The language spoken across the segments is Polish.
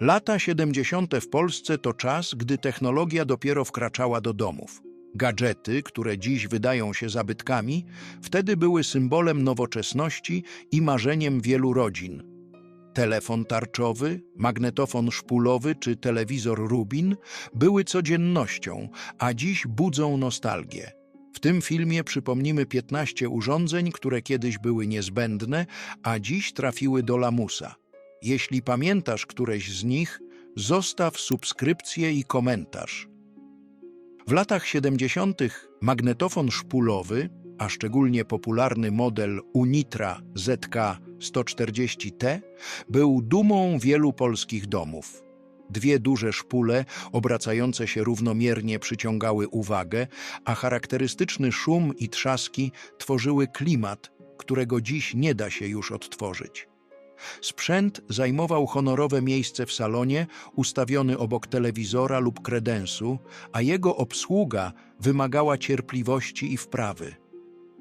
Lata 70. w Polsce to czas, gdy technologia dopiero wkraczała do domów. Gadżety, które dziś wydają się zabytkami, wtedy były symbolem nowoczesności i marzeniem wielu rodzin. Telefon tarczowy, magnetofon szpulowy czy telewizor Rubin były codziennością, a dziś budzą nostalgię. W tym filmie przypomnimy 15 urządzeń, które kiedyś były niezbędne, a dziś trafiły do lamusa. Jeśli pamiętasz któreś z nich, zostaw subskrypcję i komentarz. W latach 70. magnetofon szpulowy, a szczególnie popularny model Unitra ZK-140T, był dumą wielu polskich domów. Dwie duże szpule, obracające się równomiernie, przyciągały uwagę, a charakterystyczny szum i trzaski tworzyły klimat, którego dziś nie da się już odtworzyć. Sprzęt zajmował honorowe miejsce w salonie, ustawiony obok telewizora lub kredensu, a jego obsługa wymagała cierpliwości i wprawy.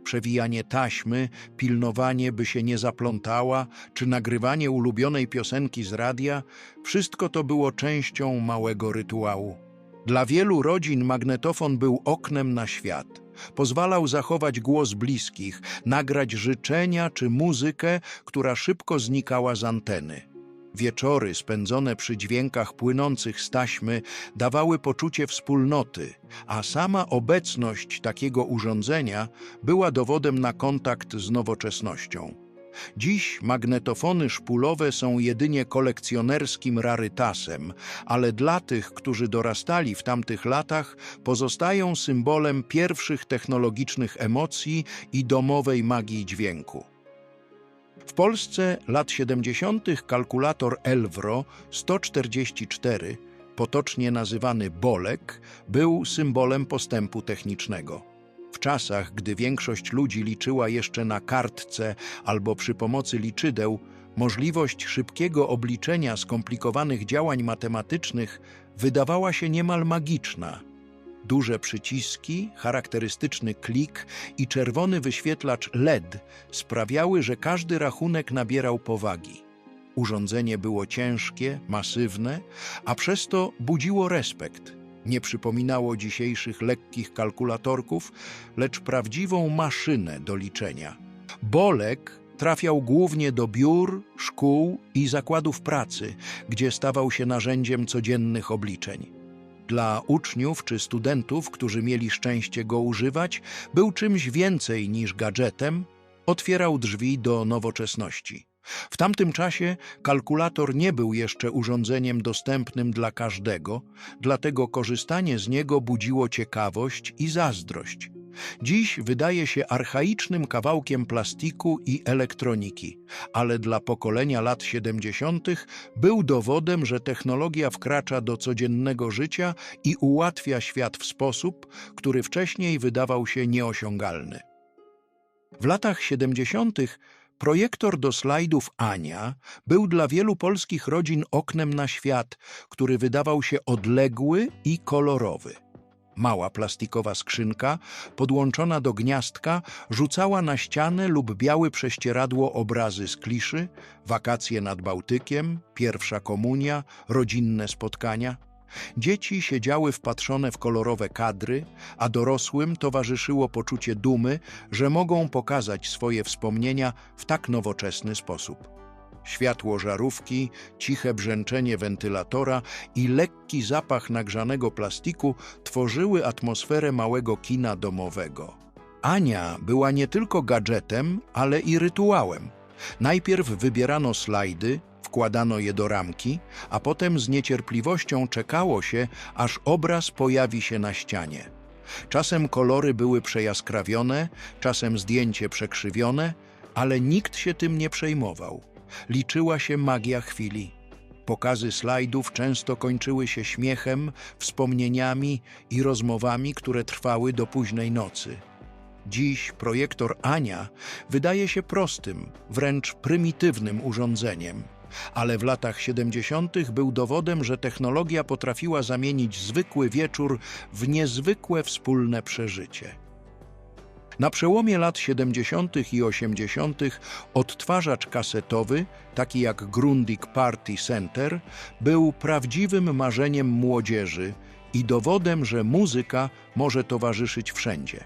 Przewijanie taśmy, pilnowanie, by się nie zaplątała, czy nagrywanie ulubionej piosenki z radia wszystko to było częścią małego rytuału. Dla wielu rodzin magnetofon był oknem na świat. Pozwalał zachować głos bliskich, nagrać życzenia czy muzykę, która szybko znikała z anteny. Wieczory spędzone przy dźwiękach płynących z taśmy dawały poczucie wspólnoty, a sama obecność takiego urządzenia była dowodem na kontakt z nowoczesnością. Dziś magnetofony szpulowe są jedynie kolekcjonerskim rarytasem, ale dla tych, którzy dorastali w tamtych latach, pozostają symbolem pierwszych technologicznych emocji i domowej magii dźwięku. W Polsce lat 70. kalkulator Elvro 144, potocznie nazywany Bolek, był symbolem postępu technicznego. Czasach, gdy większość ludzi liczyła jeszcze na kartce albo przy pomocy liczydeł, możliwość szybkiego obliczenia skomplikowanych działań matematycznych wydawała się niemal magiczna. Duże przyciski, charakterystyczny klik i czerwony wyświetlacz LED sprawiały, że każdy rachunek nabierał powagi. Urządzenie było ciężkie, masywne, a przez to budziło respekt. Nie przypominało dzisiejszych lekkich kalkulatorków, lecz prawdziwą maszynę do liczenia. Bolek trafiał głównie do biur, szkół i zakładów pracy, gdzie stawał się narzędziem codziennych obliczeń. Dla uczniów czy studentów, którzy mieli szczęście go używać, był czymś więcej niż gadżetem, otwierał drzwi do nowoczesności. W tamtym czasie kalkulator nie był jeszcze urządzeniem dostępnym dla każdego, dlatego korzystanie z niego budziło ciekawość i zazdrość. Dziś wydaje się archaicznym kawałkiem plastiku i elektroniki, ale dla pokolenia lat 70. był dowodem, że technologia wkracza do codziennego życia i ułatwia świat w sposób, który wcześniej wydawał się nieosiągalny. W latach 70. projektor do slajdów Ania był dla wielu polskich rodzin oknem na świat, który wydawał się odległy i kolorowy. Mała plastikowa skrzynka, podłączona do gniazdka, rzucała na ścianę lub białe prześcieradło obrazy z kliszy, wakacje nad Bałtykiem, pierwsza komunia, rodzinne spotkania. Dzieci siedziały wpatrzone w kolorowe kadry, a dorosłym towarzyszyło poczucie dumy, że mogą pokazać swoje wspomnienia w tak nowoczesny sposób. Światło żarówki, ciche brzęczenie wentylatora i lekki zapach nagrzanego plastiku tworzyły atmosferę małego kina domowego. Ania była nie tylko gadżetem, ale i rytuałem. Najpierw wybierano slajdy, wkładano je do ramki, a potem z niecierpliwością czekało się, aż obraz pojawi się na ścianie. Czasem kolory były przejaskrawione, czasem zdjęcie przekrzywione, ale nikt się tym nie przejmował liczyła się magia chwili. Pokazy slajdów często kończyły się śmiechem, wspomnieniami i rozmowami, które trwały do późnej nocy. Dziś projektor Ania wydaje się prostym, wręcz prymitywnym urządzeniem, ale w latach 70. był dowodem, że technologia potrafiła zamienić zwykły wieczór w niezwykłe wspólne przeżycie. Na przełomie lat 70. i 80. odtwarzacz kasetowy, taki jak Grundig Party Center, był prawdziwym marzeniem młodzieży i dowodem, że muzyka może towarzyszyć wszędzie.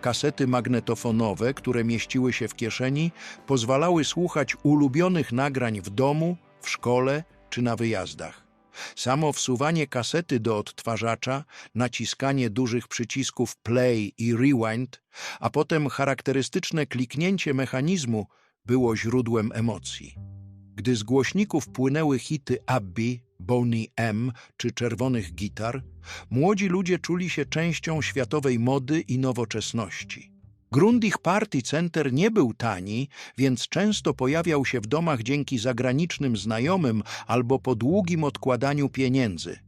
Kasety magnetofonowe, które mieściły się w kieszeni, pozwalały słuchać ulubionych nagrań w domu, w szkole czy na wyjazdach. Samo wsuwanie kasety do odtwarzacza, naciskanie dużych przycisków play i rewind, a potem charakterystyczne kliknięcie mechanizmu było źródłem emocji. Gdy z głośników płynęły hity Abbey, Boney M czy Czerwonych Gitar, młodzi ludzie czuli się częścią światowej mody i nowoczesności. Grundig Party Center nie był tani, więc często pojawiał się w domach dzięki zagranicznym znajomym albo po długim odkładaniu pieniędzy.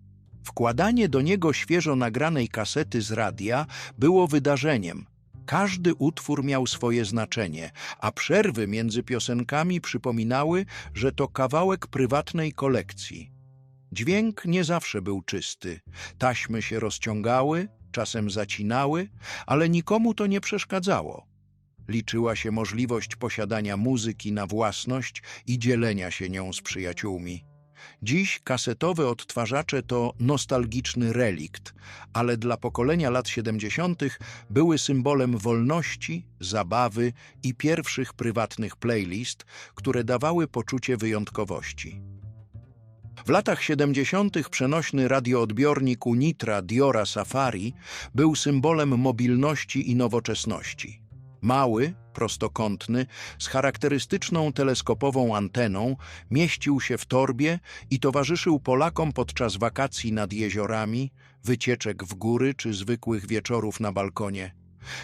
Wkładanie do niego świeżo nagranej kasety z radia było wydarzeniem. Każdy utwór miał swoje znaczenie, a przerwy między piosenkami przypominały, że to kawałek prywatnej kolekcji. Dźwięk nie zawsze był czysty. Taśmy się rozciągały, czasem zacinały, ale nikomu to nie przeszkadzało. Liczyła się możliwość posiadania muzyki na własność i dzielenia się nią z przyjaciółmi. Dziś kasetowe odtwarzacze to nostalgiczny relikt, ale dla pokolenia lat 70. były symbolem wolności, zabawy i pierwszych prywatnych playlist, które dawały poczucie wyjątkowości. W latach 70. przenośny radioodbiornik Unitra Diora Safari był symbolem mobilności i nowoczesności. Mały, prostokątny, z charakterystyczną teleskopową anteną, mieścił się w torbie i towarzyszył Polakom podczas wakacji nad jeziorami, wycieczek w góry czy zwykłych wieczorów na balkonie.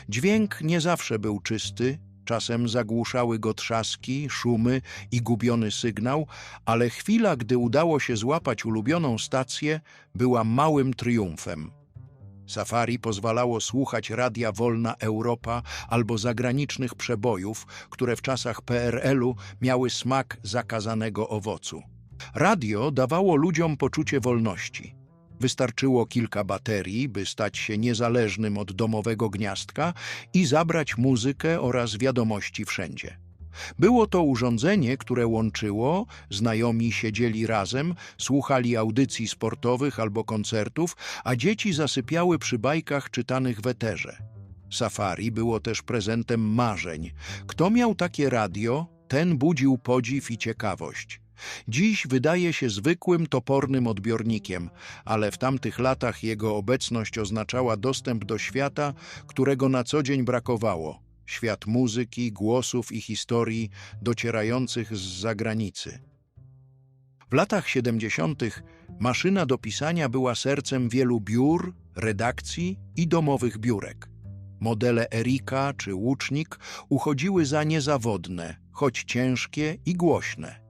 Dźwięk nie zawsze był czysty, czasem zagłuszały go trzaski, szumy i gubiony sygnał, ale chwila, gdy udało się złapać ulubioną stację, była małym triumfem. Safari pozwalało słuchać radia Wolna Europa albo zagranicznych przebojów, które w czasach PRL-u miały smak zakazanego owocu. Radio dawało ludziom poczucie wolności. Wystarczyło kilka baterii, by stać się niezależnym od domowego gniazdka i zabrać muzykę oraz wiadomości wszędzie. Było to urządzenie, które łączyło, znajomi siedzieli razem, słuchali audycji sportowych albo koncertów, a dzieci zasypiały przy bajkach czytanych w eterze. Safari było też prezentem marzeń. Kto miał takie radio, ten budził podziw i ciekawość. Dziś wydaje się zwykłym, topornym odbiornikiem, ale w tamtych latach jego obecność oznaczała dostęp do świata, którego na co dzień brakowało. Świat muzyki, głosów i historii docierających z zagranicy. W latach 70. maszyna do pisania była sercem wielu biur, redakcji i domowych biurek. Modele Erika czy Łucznik uchodziły za niezawodne, choć ciężkie i głośne.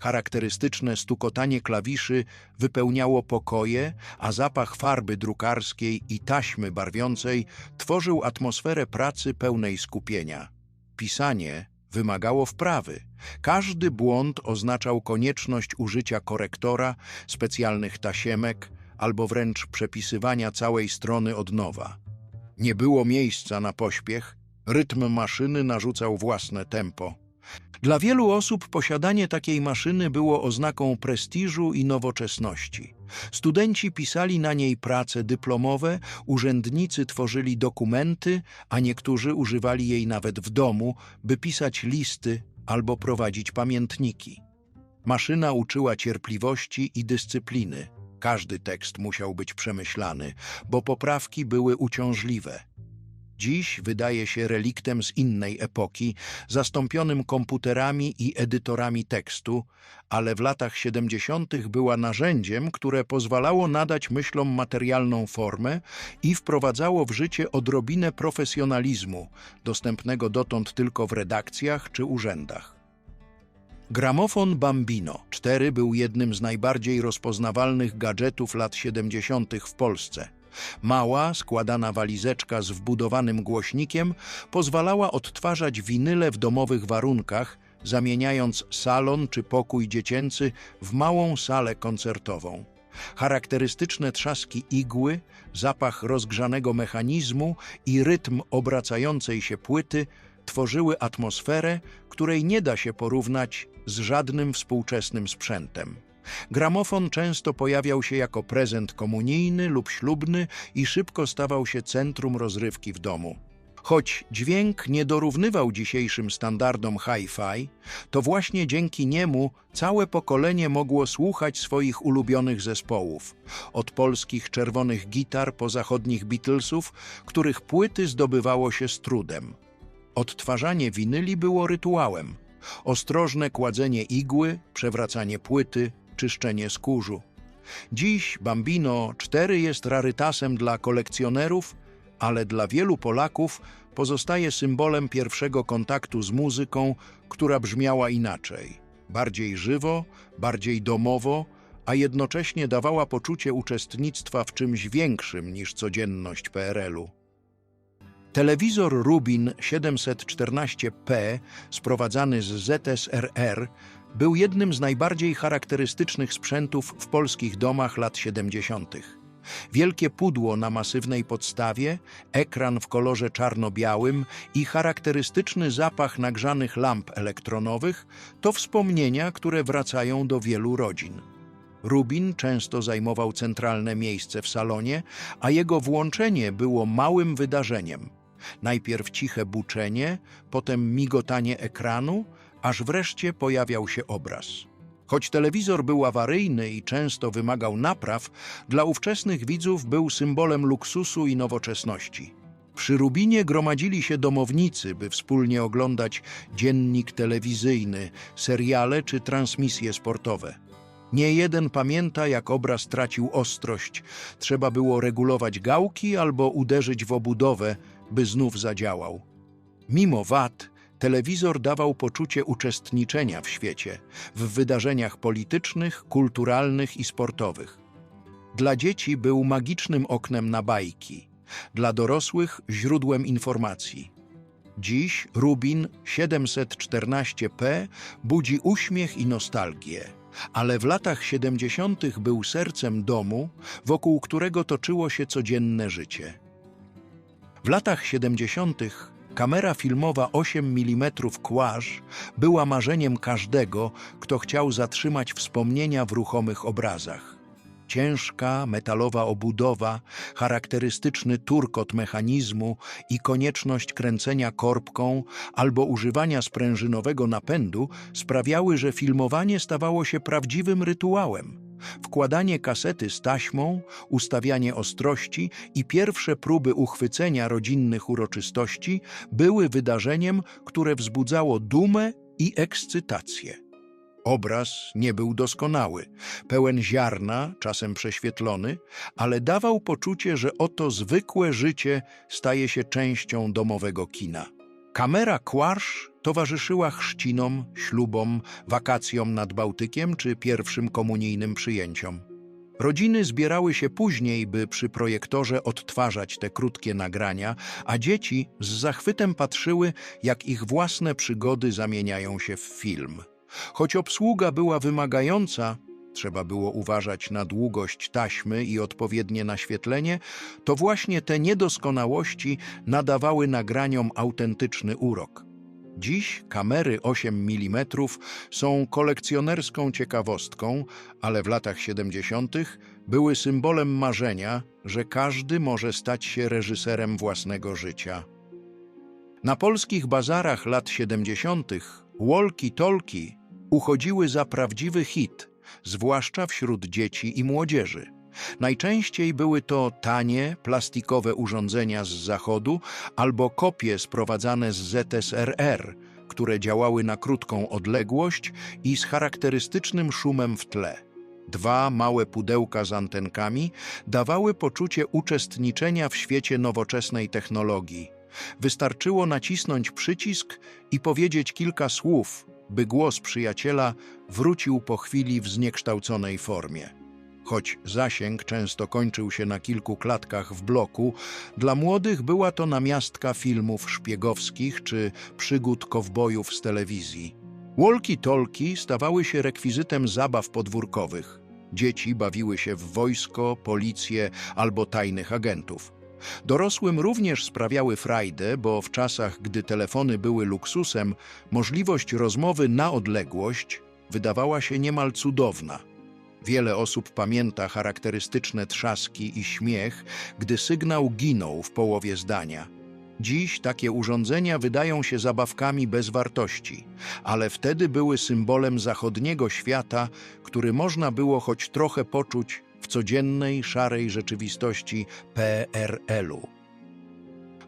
Charakterystyczne stukotanie klawiszy wypełniało pokoje, a zapach farby drukarskiej i taśmy barwiącej tworzył atmosferę pracy pełnej skupienia. Pisanie wymagało wprawy. Każdy błąd oznaczał konieczność użycia korektora, specjalnych tasiemek albo wręcz przepisywania całej strony od nowa. Nie było miejsca na pośpiech, rytm maszyny narzucał własne tempo. Dla wielu osób posiadanie takiej maszyny było oznaką prestiżu i nowoczesności. Studenci pisali na niej prace dyplomowe, urzędnicy tworzyli dokumenty, a niektórzy używali jej nawet w domu, by pisać listy albo prowadzić pamiętniki. Maszyna uczyła cierpliwości i dyscypliny. Każdy tekst musiał być przemyślany, bo poprawki były uciążliwe. Dziś wydaje się reliktem z innej epoki, zastąpionym komputerami i edytorami tekstu, ale w latach 70. była narzędziem, które pozwalało nadać myślom materialną formę i wprowadzało w życie odrobinę profesjonalizmu, dostępnego dotąd tylko w redakcjach czy urzędach. Gramofon Bambino 4 był jednym z najbardziej rozpoznawalnych gadżetów lat 70. w Polsce. Mała, składana walizeczka z wbudowanym głośnikiem pozwalała odtwarzać winyle w domowych warunkach, zamieniając salon czy pokój dziecięcy w małą salę koncertową. Charakterystyczne trzaski igły, zapach rozgrzanego mechanizmu i rytm obracającej się płyty tworzyły atmosferę, której nie da się porównać z żadnym współczesnym sprzętem. Gramofon często pojawiał się jako prezent komunijny lub ślubny i szybko stawał się centrum rozrywki w domu. Choć dźwięk nie dorównywał dzisiejszym standardom hi-fi, to właśnie dzięki niemu całe pokolenie mogło słuchać swoich ulubionych zespołów. Od polskich czerwonych gitar po zachodnich Beatlesów, których płyty zdobywało się z trudem. Odtwarzanie winyli było rytuałem. Ostrożne kładzenie igły, przewracanie płyty, czyszczenie skórzu. Dziś Bambino 4 jest rarytasem dla kolekcjonerów, ale dla wielu Polaków pozostaje symbolem pierwszego kontaktu z muzyką, która brzmiała inaczej. Bardziej żywo, bardziej domowo, a jednocześnie dawała poczucie uczestnictwa w czymś większym niż codzienność PRL-u. Telewizor Rubin 714p, sprowadzany z ZSRR, był jednym z najbardziej charakterystycznych sprzętów w polskich domach lat 70. Wielkie pudło na masywnej podstawie, ekran w kolorze czarno-białym i charakterystyczny zapach nagrzanych lamp elektronowych to wspomnienia, które wracają do wielu rodzin. Rubin często zajmował centralne miejsce w salonie, a jego włączenie było małym wydarzeniem. Najpierw ciche buczenie, potem migotanie ekranu, aż wreszcie pojawiał się obraz. Choć telewizor był awaryjny i często wymagał napraw, dla ówczesnych widzów był symbolem luksusu i nowoczesności. Przy Rubinie gromadzili się domownicy, by wspólnie oglądać dziennik telewizyjny, seriale czy transmisje sportowe. Nie jeden pamięta, jak obraz tracił ostrość. Trzeba było regulować gałki albo uderzyć w obudowę, by znów zadziałał. Mimo wad, telewizor dawał poczucie uczestniczenia w świecie, w wydarzeniach politycznych, kulturalnych i sportowych. Dla dzieci był magicznym oknem na bajki, dla dorosłych źródłem informacji. Dziś Rubin 714p budzi uśmiech i nostalgię, ale w latach 70. był sercem domu, wokół którego toczyło się codzienne życie. W latach 70. kamera filmowa 8 mm Quage była marzeniem każdego, kto chciał zatrzymać wspomnienia w ruchomych obrazach. Ciężka, metalowa obudowa, charakterystyczny turkot mechanizmu i konieczność kręcenia korbką albo używania sprężynowego napędu sprawiały, że filmowanie stawało się prawdziwym rytuałem. Wkładanie kasety z taśmą, ustawianie ostrości i pierwsze próby uchwycenia rodzinnych uroczystości były wydarzeniem, które wzbudzało dumę i ekscytację. Obraz nie był doskonały, pełen ziarna, czasem prześwietlony, ale dawał poczucie, że oto zwykłe życie staje się częścią domowego kina. Kamera Quarsz towarzyszyła chrzcinom, ślubom, wakacjom nad Bałtykiem czy pierwszym komunijnym przyjęciom. Rodziny zbierały się później, by przy projektorze odtwarzać te krótkie nagrania, a dzieci z zachwytem patrzyły, jak ich własne przygody zamieniają się w film. Choć obsługa była wymagająca, trzeba było uważać na długość taśmy i odpowiednie naświetlenie, to właśnie te niedoskonałości nadawały nagraniom autentyczny urok. Dziś kamery 8 mm są kolekcjonerską ciekawostką, ale w latach 70. były symbolem marzenia, że każdy może stać się reżyserem własnego życia. Na polskich bazarach lat 70. walkie-talkie uchodziły za prawdziwy hit, zwłaszcza wśród dzieci i młodzieży. Najczęściej były to tanie, plastikowe urządzenia z zachodu albo kopie sprowadzane z ZSRR, które działały na krótką odległość i z charakterystycznym szumem w tle. Dwa małe pudełka z antenkami dawały poczucie uczestniczenia w świecie nowoczesnej technologii. Wystarczyło nacisnąć przycisk i powiedzieć kilka słów, by głos przyjaciela wrócił po chwili w zniekształconej formie. Choć zasięg często kończył się na kilku klatkach w bloku, dla młodych była to namiastka filmów szpiegowskich czy przygód kowbojów z telewizji. Walkie-talkie stawały się rekwizytem zabaw podwórkowych. Dzieci bawiły się w wojsko, policję albo tajnych agentów. Dorosłym również sprawiały frajdę, bo w czasach, gdy telefony były luksusem, możliwość rozmowy na odległość wydawała się niemal cudowna. Wiele osób pamięta charakterystyczne trzaski i śmiech, gdy sygnał ginął w połowie zdania. Dziś takie urządzenia wydają się zabawkami bez wartości, ale wtedy były symbolem zachodniego świata, który można było choć trochę poczuć w codziennej, szarej rzeczywistości PRL-u.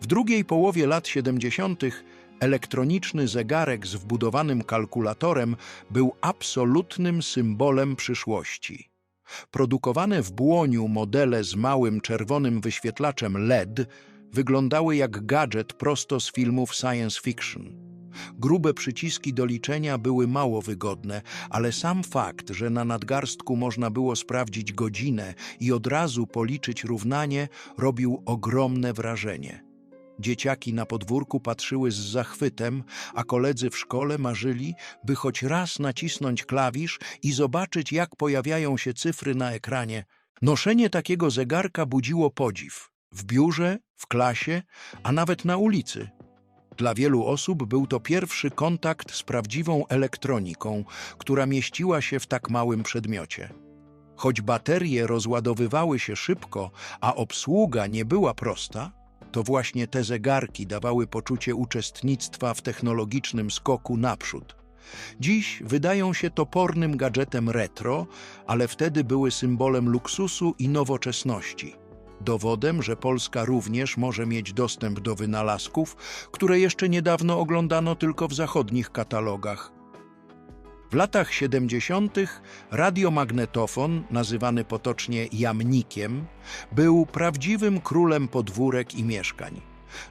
W drugiej połowie lat 70. elektroniczny zegarek z wbudowanym kalkulatorem był absolutnym symbolem przyszłości. Produkowane w błoniu modele z małym czerwonym wyświetlaczem LED wyglądały jak gadżet prosto z filmów science fiction. Grube przyciski do liczenia były mało wygodne, ale sam fakt, że na nadgarstku można było sprawdzić godzinę i od razu policzyć równanie, robił ogromne wrażenie. Dzieciaki na podwórku patrzyły z zachwytem, a koledzy w szkole marzyli, by choć raz nacisnąć klawisz i zobaczyć, jak pojawiają się cyfry na ekranie. Noszenie takiego zegarka budziło podziw. W biurze, w klasie, a nawet na ulicy. Dla wielu osób był to pierwszy kontakt z prawdziwą elektroniką, która mieściła się w tak małym przedmiocie. Choć baterie rozładowywały się szybko, a obsługa nie była prosta, to właśnie te zegarki dawały poczucie uczestnictwa w technologicznym skoku naprzód. Dziś wydają się topornym gadżetem retro, ale wtedy były symbolem luksusu i nowoczesności. Dowodem, że Polska również może mieć dostęp do wynalazków, które jeszcze niedawno oglądano tylko w zachodnich katalogach. W latach 70. radiomagnetofon, nazywany potocznie jamnikiem, był prawdziwym królem podwórek i mieszkań.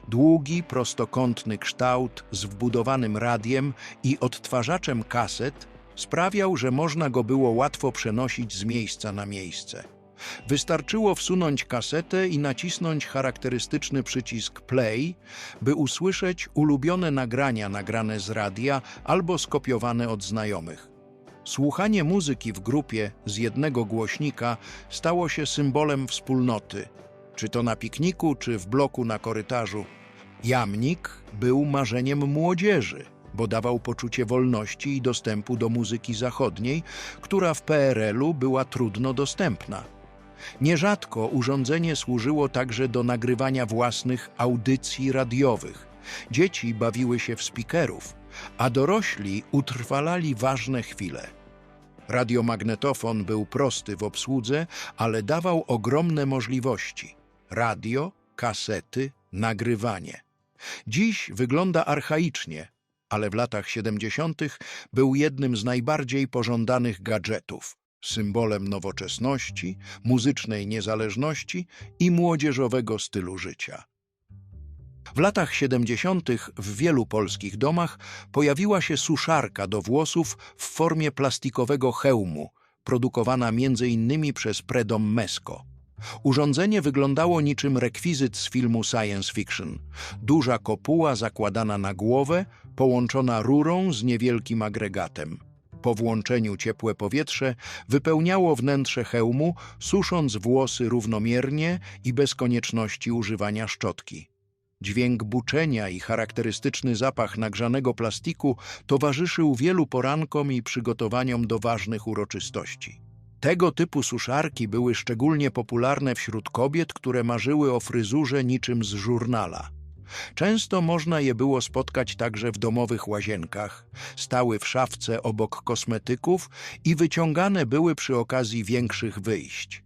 Długi, prostokątny kształt z wbudowanym radiem i odtwarzaczem kaset sprawiał, że można go było łatwo przenosić z miejsca na miejsce. Wystarczyło wsunąć kasetę i nacisnąć charakterystyczny przycisk play, by usłyszeć ulubione nagrania nagrane z radia albo skopiowane od znajomych. Słuchanie muzyki w grupie z jednego głośnika stało się symbolem wspólnoty, czy to na pikniku, czy w bloku na korytarzu. Jamnik był marzeniem młodzieży, bo dawał poczucie wolności i dostępu do muzyki zachodniej, która w PRL-u była trudno dostępna. Nierzadko urządzenie służyło także do nagrywania własnych audycji radiowych. Dzieci bawiły się w spikerów, a dorośli utrwalali ważne chwile. Radiomagnetofon był prosty w obsłudze, ale dawał ogromne możliwości. Radio, kasety, nagrywanie. Dziś wygląda archaicznie, ale w latach 70. był jednym z najbardziej pożądanych gadżetów symbolem nowoczesności, muzycznej niezależności i młodzieżowego stylu życia. W latach 70. w wielu polskich domach pojawiła się suszarka do włosów w formie plastikowego hełmu, produkowana m.in. przez Predom Mesco. Urządzenie wyglądało niczym rekwizyt z filmu science fiction. Duża kopuła zakładana na głowę, połączona rurą z niewielkim agregatem. Po włączeniu ciepłe powietrze wypełniało wnętrze hełmu, susząc włosy równomiernie i bez konieczności używania szczotki. Dźwięk buczenia i charakterystyczny zapach nagrzanego plastiku towarzyszył wielu porankom i przygotowaniom do ważnych uroczystości. Tego typu suszarki były szczególnie popularne wśród kobiet, które marzyły o fryzurze niczym z żurnala. Często można je było spotkać także w domowych łazienkach, stały w szafce obok kosmetyków i wyciągane były przy okazji większych wyjść.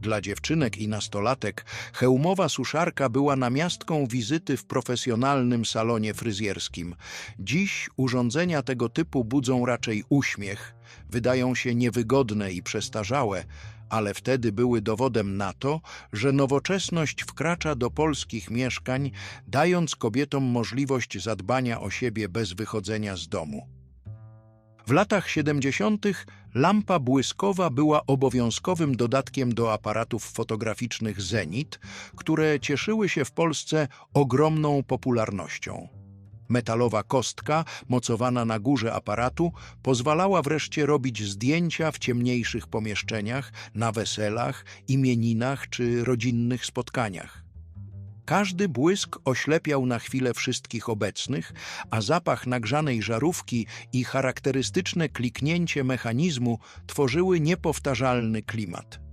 Dla dziewczynek i nastolatek hełmowa suszarka była namiastką wizyty w profesjonalnym salonie fryzjerskim. Dziś urządzenia tego typu budzą raczej uśmiech, wydają się niewygodne i przestarzałe, ale wtedy były dowodem na to, że nowoczesność wkracza do polskich mieszkań, dając kobietom możliwość zadbania o siebie bez wychodzenia z domu. W latach 70. lampa błyskowa była obowiązkowym dodatkiem do aparatów fotograficznych Zenit, które cieszyły się w Polsce ogromną popularnością. Metalowa kostka, mocowana na górze aparatu, pozwalała wreszcie robić zdjęcia w ciemniejszych pomieszczeniach, na weselach, imieninach czy rodzinnych spotkaniach. Każdy błysk oślepiał na chwilę wszystkich obecnych, a zapach nagrzanej żarówki i charakterystyczne kliknięcie mechanizmu tworzyły niepowtarzalny klimat.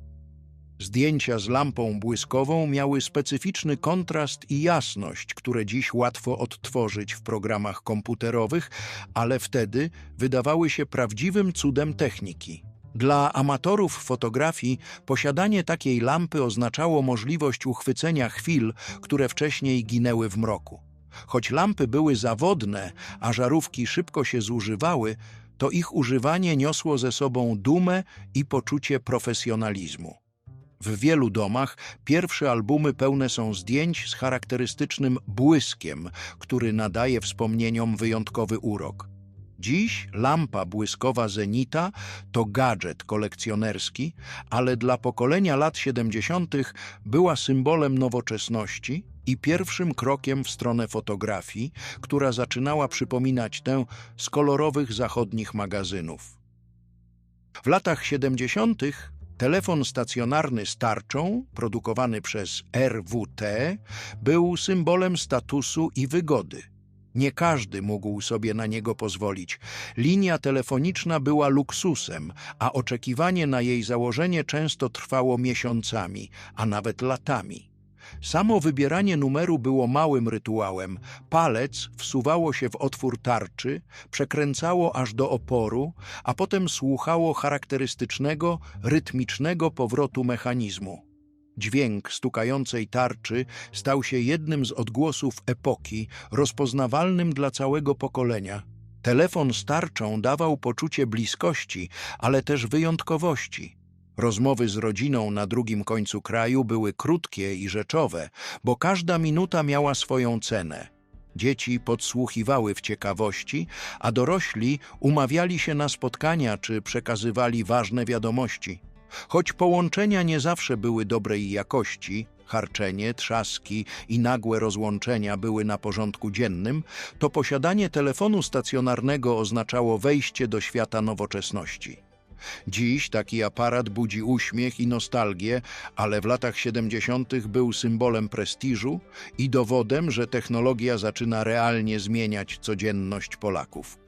Zdjęcia z lampą błyskową miały specyficzny kontrast i jasność, które dziś łatwo odtworzyć w programach komputerowych, ale wtedy wydawały się prawdziwym cudem techniki. Dla amatorów fotografii posiadanie takiej lampy oznaczało możliwość uchwycenia chwil, które wcześniej ginęły w mroku. Choć lampy były zawodne, a żarówki szybko się zużywały, to ich używanie niosło ze sobą dumę i poczucie profesjonalizmu. W wielu domach pierwsze albumy pełne są zdjęć z charakterystycznym błyskiem, który nadaje wspomnieniom wyjątkowy urok. Dziś lampa błyskowa Zenita to gadżet kolekcjonerski, ale dla pokolenia lat 70. była symbolem nowoczesności i pierwszym krokiem w stronę fotografii, która zaczynała przypominać tę z kolorowych zachodnich magazynów. W latach 70. telefon stacjonarny z tarczą, produkowany przez RWT, był symbolem statusu i wygody. Nie każdy mógł sobie na niego pozwolić. Linia telefoniczna była luksusem, a oczekiwanie na jej założenie często trwało miesiącami, a nawet latami. Samo wybieranie numeru było małym rytuałem. Palec wsuwało się w otwór tarczy, przekręcało aż do oporu, a potem słuchało charakterystycznego, rytmicznego powrotu mechanizmu. Dźwięk stukającej tarczy stał się jednym z odgłosów epoki, rozpoznawalnym dla całego pokolenia. Telefon z tarczą dawał poczucie bliskości, ale też wyjątkowości. Rozmowy z rodziną na drugim końcu kraju były krótkie i rzeczowe, bo każda minuta miała swoją cenę. Dzieci podsłuchiwały w ciekawości, a dorośli umawiali się na spotkania czy przekazywali ważne wiadomości. Choć połączenia nie zawsze były dobrej jakości, harczenie, trzaski i nagłe rozłączenia były na porządku dziennym, to posiadanie telefonu stacjonarnego oznaczało wejście do świata nowoczesności. Dziś taki aparat budzi uśmiech i nostalgię, ale w latach 70. był symbolem prestiżu i dowodem, że technologia zaczyna realnie zmieniać codzienność Polaków.